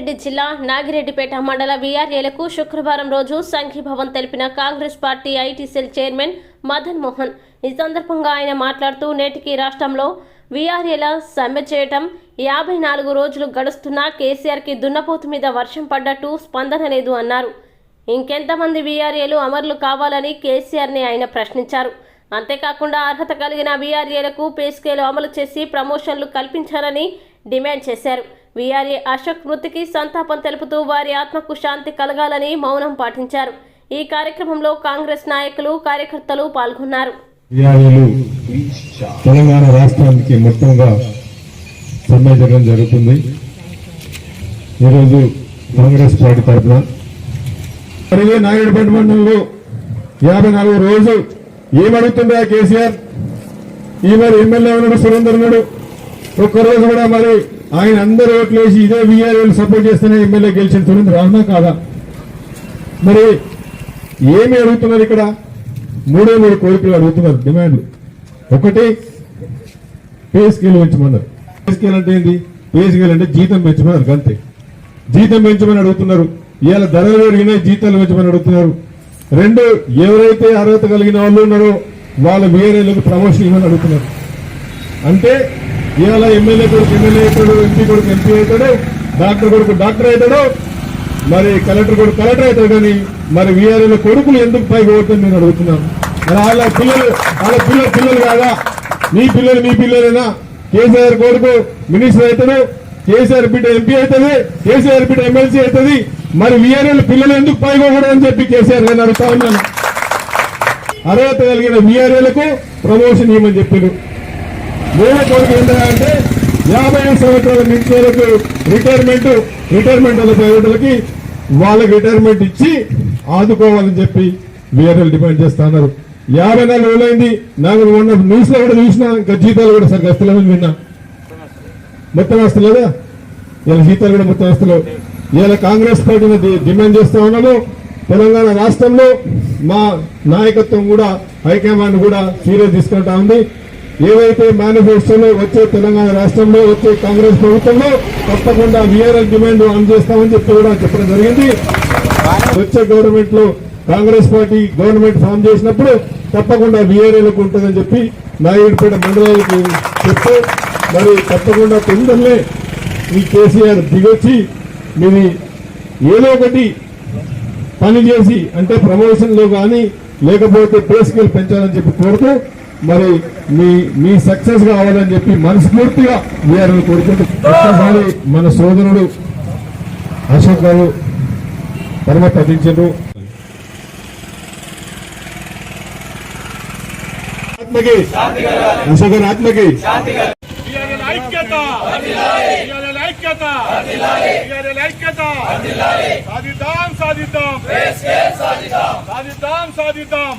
రంగారెడ్డి జిల్లా నాగిరెడ్డిపేట మండల వీఆర్ఏలకు శుక్రవారం రోజు సంఘీభావం తెలిపిన Congress party IT cell chairman Madan Mohan. ఈ సందర్భంగా ఆయన మాట్లాడుతూ నేటికి రాష్ట్రంలో వీఆర్ఏల సమ్మె చేయటం యాభై నాలుగు రోజులు గడుస్తున్నా కేసీఆర్కి దున్నపోతు మీద వర్షం పడ్డట్టు స్పందన లేదు అన్నారు. ఇంకెంతమంది వీఆర్ఏలు అమరులు కావాలని కేసీఆర్ని ఆయన ప్రశ్నించారు. అంతేకాకుండా అర్హత కలిగిన వీఆర్ఏలకు పే స్కేలు అమలు చేసి ప్రమోషన్లు కల్పించాలని డిమాండ్ చేశారు. వీఆర్ఏ అశోక్ మృతికి సంతాపం తెలుపుతూ వారి ఆత్మకు శాంతి కలగాలని మౌనం పాటించారు. ఈ కార్యక్రమంలో కాంగ్రెస్ నాయకులు కార్యకర్తలు పాల్గొన్నారు. తెలంగాణ రాష్ట్రానికి మొత్తంగా సమ్మె జరుగుతుంది. ఈరోజు కాంగ్రెస్ పార్టీ తరఫున అలాగే నాయుడుపేట మండలంలో యాభై నాలుగు రోజు ఏమడుగుతుండే కేసీఆర్? ఈ మరి ఎమ్మెల్యే ఉన్నాడు సురేందర్ ఉన్నాడు ఒక్కరోజు కూడా మరి ఆయన అందరూ ఓట్లు వేసి ఇదే వీఆర్ఏలు సపోర్ట్ చేస్తేనే ఎమ్మెల్యే గెలిచిన తొలింది అవునా కాదా? మరి ఏమి అడుగుతున్నారు ఇక్కడ? మూడే మూడు కోరికలు అడుగుతున్నారు డిమాండ్లు. ఒకటి పే స్కేల్ పెంచమన్నారు. పే స్కేల్ అంటే ఏంటి పే స్కేల్ అంటే జీతం పెంచమన్నారు అంతే జీతం పెంచమని అడుగుతున్నారు. ఇవాళ ధరలు పెరిగినాయి జీతాలు పెంచమని అడుగుతున్నారు. రెండు ఎవరైతే అర్హత కలిగిన వాళ్ళు ఉన్నారో వాళ్ళ వేరేలకు ప్రమోషన్ ఇవ్వమని అడుగుతున్నారు. అంటే ఇవాళ ఎమ్మెల్యే కొడుకు ఎమ్మెల్యే అవుతాడు ఎంపీ కొడుకు ఎంపీ అవుతాడు డాక్టర్ కొడుకు డాక్టర్ అవుతాడు మరి కలెక్టర్ కొడుకు కలెక్టర్ అవుతాడు కానీ మరి వీఆర్ఏల కొడుకులు ఎందుకు పైకి పోతుంది నేను అడుగుతున్నాను. మరి వాళ్ళ పిల్లలు వాళ్ళ పిల్లల పిల్లలు కాదా? మీ పిల్లలు మీ పిల్లలేనా? కేసీఆర్ కొడుకు మినిస్టర్ అవుతాడు కేసీఆర్ బిడ్డ ఎంపీ అవుతుంది కేసీఆర్ బిడ్డ ఎమ్మెల్సీ అవుతుంది మరి వీఆర్ఏల పిల్లలు ఎందుకు పైకోకూడదు అని చెప్పి కేసీఆర్ గారిని అడుగుతా ఉన్నాను. అర్హత కలిగిన వీఆర్ఏలకు ప్రమోషన్ ఇవ్వమని చెప్పారు. మూడో కోరిక ఏంటంటే యాభై ఐదు సంవత్సరాల మించేలకు రిటైర్మెంట్ రిటైర్మెంట్ అనే ప్రైవేటులకి వాళ్ళకి రిటైర్మెంట్ ఇచ్చి ఆదుకోవాలని చెప్పి వీఆర్ఎల్ డిమాండ్ చేస్తున్నారు యాభై నాలుగు రోజులైంది. నాకు మొన్న న్యూస్లో కూడా చూసిన ఇంకా జీతాలు కూడా సరిగ్గా వస్తలేమని విన్నా. మొత్తం వస్తలేదా? ఇలా జీతాలు కూడా మొత్తం వస్తలేవు. ఇలా కాంగ్రెస్ పార్టీని డిమాండ్ చేస్తా ఉన్నాము. తెలంగాణ రాష్ట్రంలో మా నాయకత్వం కూడా హైకమాండ్ కూడా సీరియస్ తీసుకుంటా ఉంది. ఏవైతే మేనిఫెస్టోలో వచ్చే తెలంగాణ రాష్ట్రంలో వచ్చే కాంగ్రెస్ ప్రభుత్వంలో తప్పకుండా వీఆర్ఎల్ డిమాండ్ ఆన్ చేస్తామని చెప్పి కూడా చెప్పడం జరిగింది. వచ్చే గవర్నమెంట్లో కాంగ్రెస్ పార్టీ గవర్నమెంట్ ఫామ్ చేసినప్పుడు తప్పకుండా వీఆర్ఏలకు ఉంటుందని చెప్పి నాయుడుపేట మండలాలకు చెప్తే మరి తప్పకుండా తొందరలే ఈ కేసీఆర్ దిగొచ్చి మీది ఏదో ఒకటి పని చేసి అంటే ప్రమోషన్లో కానీ లేకపోతే పే స్కేల్ పెంచాలని చెప్పి కోరుతూ మరి మీ మీ సక్సెస్ కావాలని చెప్పి మనస్ఫూర్తిగా వీఆర్ఎల్ కోరుకుంటూ ఒక్కసారి మన సోదరుడు అశోక్ గారు పరమ పఠించరు ఆత్మకి. అశోక్ గారి సాధిద్దాం సాధిద్దాం. సాధిద్దాం సాధిద్దాం.